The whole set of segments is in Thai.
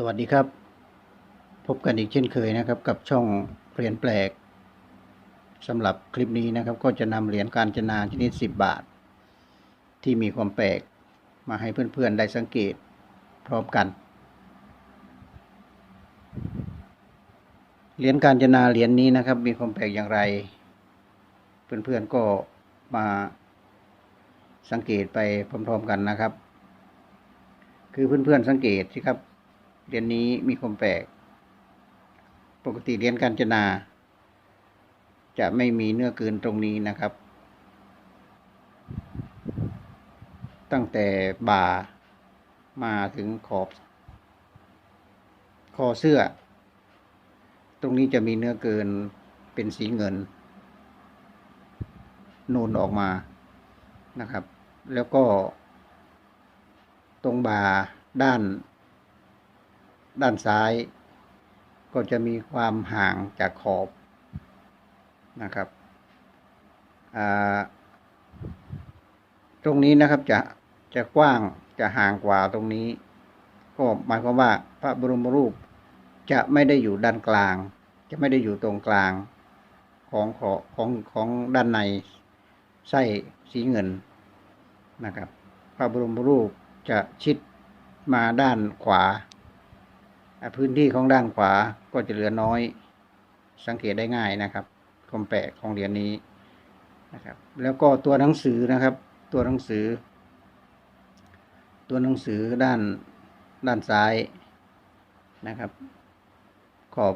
สวัสดีครับ พบกันอีกเช่นเคยนะครับ กับช่องเหรียญแปลกสำหรับคลิปนี้นะครับ ก็จะนำเหรียญการจนาชนิด 10 บาท ที่มีความแปลกมาให้เพื่อนๆได้สังเกตพร้อมกัน เหรียญการจนาเหรียญนี้นะครับ มีความแปลกอย่างไร เพื่อนๆก็มาสังเกตไปพร้อมๆกันนะครับ คือเพื่อนๆสังเกตสิครับ เรียญนี้มีความแปลก ปกติเรียญการจนา จะไม่มีเนื้อเกินตรงนี้นะครับ ตั้งแต่บ่ามาถึงขอบคอเสื้อ ตรงนี้จะมีเนื้อเกินเป็นสีเงิน นูนออกมานะครับ แล้วก็ตรงบ่าด้าน ด้านซ้าย ก็จะมีความห่างจากขอบนะครับตรงนี้นะครับจะจะกว้างจะห่างกว่าตรงนี้ ก็หมายความว่าพระบรมรูปจะไม่ได้อยู่ด้านกลาง จะไม่ได้อยู่ตรงกลางของของของของด้านในไส้สีเงินนะครับ พระบรมรูปจะชิดมาด้านขวา พื้นที่ของด้านขวาก็จะเหลือน้อย สังเกตได้ง่ายนะครับคมแปลกของเหรียญนี้นะครับ แล้วก็ตัวหนังสือนะครับ ตัวหนังสือ ตัวหนังสือด้านด้านซ้ายนะครับ ขอบ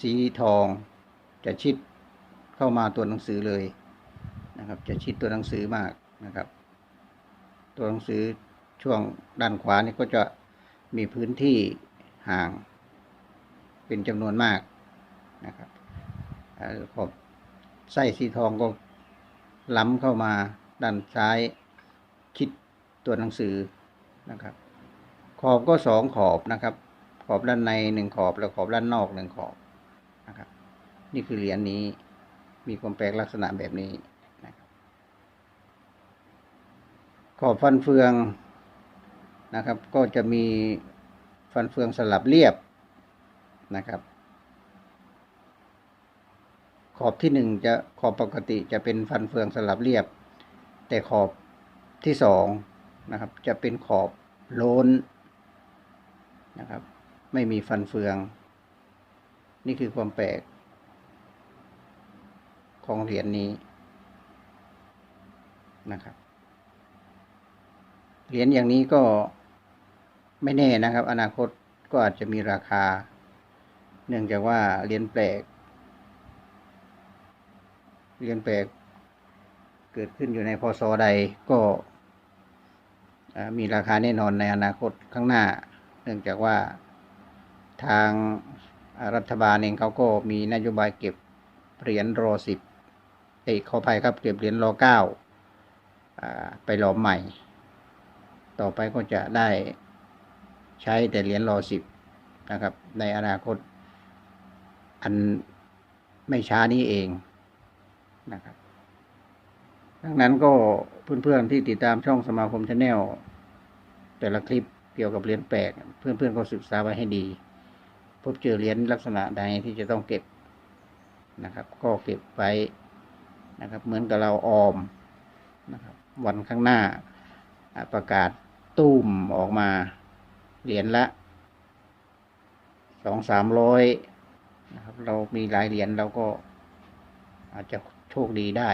สีทองจะชิดเข้ามาตัวหนังสือเลยนะครับ จะชิดตัวหนังสือมากนะครับ ตัวหนังสือช่วงด้านขวานี่ก็จะมีพื้นที่ ห่าง เป็นจำนวนมากนะครับขอบไส้สีทองก็ล้ำเข้ามาด้านซ้ายชิดตัวหนังสือนะครับ ขอบก็สองขอบนะครับ ขอบด้านในหนึ่งขอบแล้วขอบด้านนอกหนึ่งขอบนะครับ นี่คือเหรียญนี้มีความแปลกลักษณะแบบนี้นะครับ ขอบฟันเฟืองนะครับ ก็จะมี ฟันเฟืองสลับเรียบนะครับ ขอบที่หนึ่งจะขอบปกติจะเป็นฟันเฟืองสลับเรียบ แต่ขอบที่สองนะครับ จะเป็นขอบโล้นนะครับ ไม่มีฟันเฟือง นี่คือความแปลก ของเหรียญนี้นะครับเหรียญอย่างนี้ก็ ไม่แน่นะครับ อนาคตก็อาจจะมีราคา เนื่องจากว่าเหรียญแปลกเหรียญแปลกเกิดขึ้นอยู่ในพศใดก็มีราคาแน่นอนในอนาคตข้างหน้า เนื่องจากว่าทางรัฐบาลเองเขาก็มีนโยบายเก็บเหรียญรอสิบเอ้ยขออภัยครับเก็บเหรียญรอเก้าไปหลอมใหม่ ต่อไปก็จะได้ ใช้แต่เหรียญรอสิบนะครับ ในอนาคต อันไม่ช้านี้เองนะครับดังนั้นก็เพื่อนๆที่ติดตามช่องสมาคมชาแนลแต่ละคลิปเกี่ยวกับเหรียญแปลก เพื่อนๆก็ศึกษาไว้ให้ดี พบเจอเหรียญลักษณะใดที่จะต้องเก็บนะครับ ก็เก็บไว้นะครับ เหมือนกับเราออมนะครับ วันข้างหน้าอ่าประกาศตุ้มออกมา เหรียญละสองสามร้อยนะครับ เรามีหลายเหรียญเราก็อาจจะโชคดีได้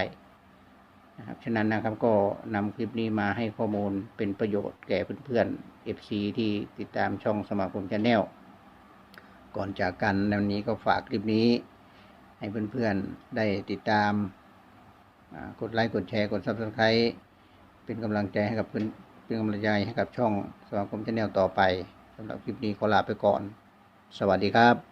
นะครับฉะนั้นนะครับก็นำคลิปนี้มาให้ข้อมูลเป็นประโยชน์แก่เพื่อนๆ FC ที่ติดตามช่องสมาคมชาแนลก่อนจากกันในวันนี้ก็ฝากคลิปนี้ ให้เพื่อนๆได้ติดตาม กดไลค์ กดแชร์ กด Subscribe เป็นกำลังใจให้กับเพื่อน เป็นกำลังใจให้กับช่องสมาคมชาแนลต่อไปสำหรับคลิปนี้ขอลาไปก่อน สวัสดีครับ